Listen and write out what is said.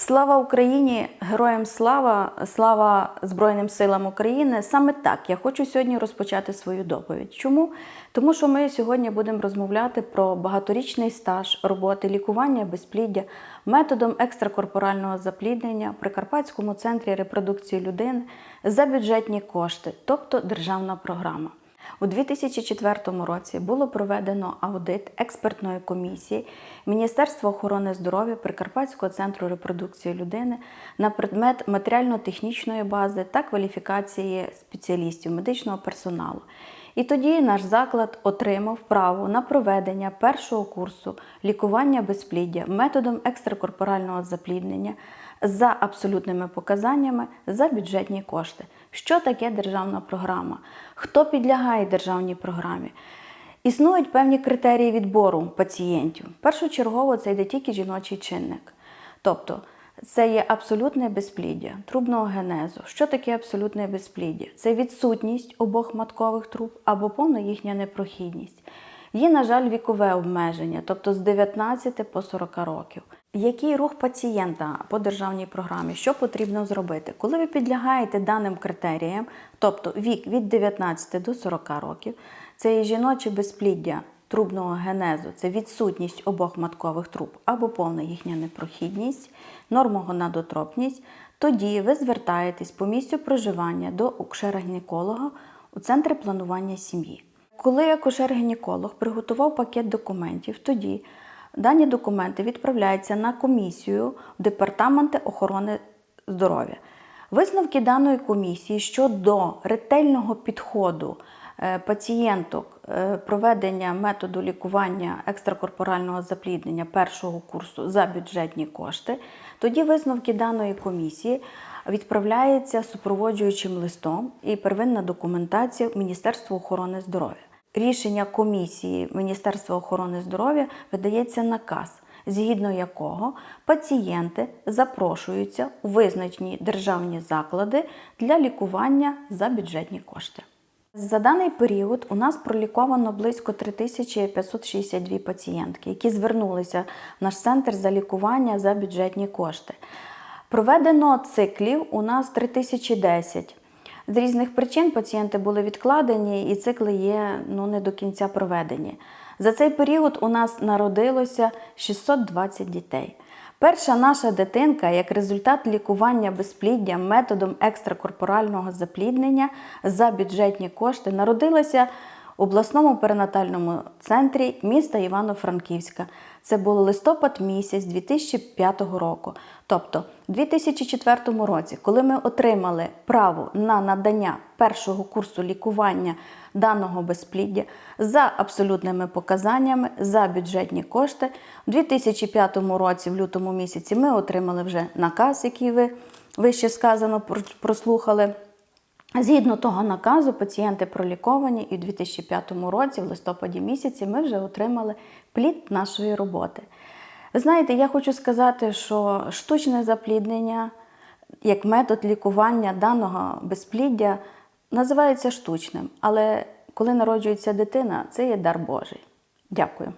Слава Україні! Героям слава! Слава Збройним силам України! Саме так я хочу сьогодні розпочати свою доповідь. Чому? Тому що ми сьогодні будемо розмовляти про багаторічний стаж роботи лікування безпліддя методом екстракорпорального запліднення при Карпатському центрі репродукції людини за бюджетні кошти, тобто державна програма. У 2004 році було проведено аудит експертної комісії Міністерства охорони здоров'я Прикарпатського центру репродукції людини на предмет матеріально-технічної бази та кваліфікації спеціалістів медичного персоналу. І тоді наш заклад отримав право на проведення першого курсу лікування безпліддя методом екстракорпорального запліднення за абсолютними показаннями за бюджетні кошти. Що таке державна програма? Хто підлягає державній програмі? Існують певні критерії відбору пацієнтів. Першочергово це йде тільки жіночий чинник. Тобто це є абсолютне безпліддя трубного генезу. Що таке абсолютне безпліддя? Це відсутність обох маткових труб або повна їхня непрохідність. Є, на жаль, вікове обмеження, тобто з 19 по 40 років. Який рух пацієнта по державній програмі? Що потрібно зробити? Коли ви підлягаєте даним критеріям, тобто вік від 19 до 40 років, це є жіноче безпліддя трубного генезу, це відсутність обох маткових труб або повна їхня непрохідність, нормогонадотропність, тоді ви звертаєтесь по місцю проживання до акушера-гінеколога у центр планування сім'ї. Коли акушер-гінеколог приготував пакет документів, тоді дані документи відправляються на комісію в департаменти охорони здоров'я. Висновки даної комісії щодо ретельного підходу е, пацієнток е, проведення методу лікування екстракорпорального запліднення першого курсу за бюджетні кошти, тоді висновки даної комісії відправляються супроводжуючим листом і первинна документація в Міністерство охорони здоров'я. Рішення комісії Міністерства охорони здоров'я видається наказ, згідно якого пацієнти запрошуються у визначені державні заклади для лікування за бюджетні кошти. За даний період у нас проліковано близько 3562 пацієнтки, які звернулися в наш центр за лікування за бюджетні кошти. Проведено циклів у нас 3010. З різних причин пацієнти були відкладені, і цикли є ну, не до кінця проведені. За цей період у нас народилося 620 дітей. Перша наша дитинка, як результат лікування безпліддя методом екстракорпорального запліднення за бюджетні кошти, народилася обласному перинатальному центрі міста Івано-Франківська. Це був листопад місяць 2005 року. Тобто, у 2004 році, коли ми отримали право на надання першого курсу лікування даного безпліддя за абсолютними показаннями, за бюджетні кошти, у 2005 році, в лютому місяці, ми отримали вже наказ, який ви вище сказано прослухали. Згідно того наказу, пацієнти проліковані, і у 2005 році, в листопаді місяці, ми вже отримали плід нашої роботи. Знаєте, я хочу сказати, що штучне запліднення як метод лікування даного безпліддя називається штучним, але коли народжується дитина, це є дар Божий. Дякую.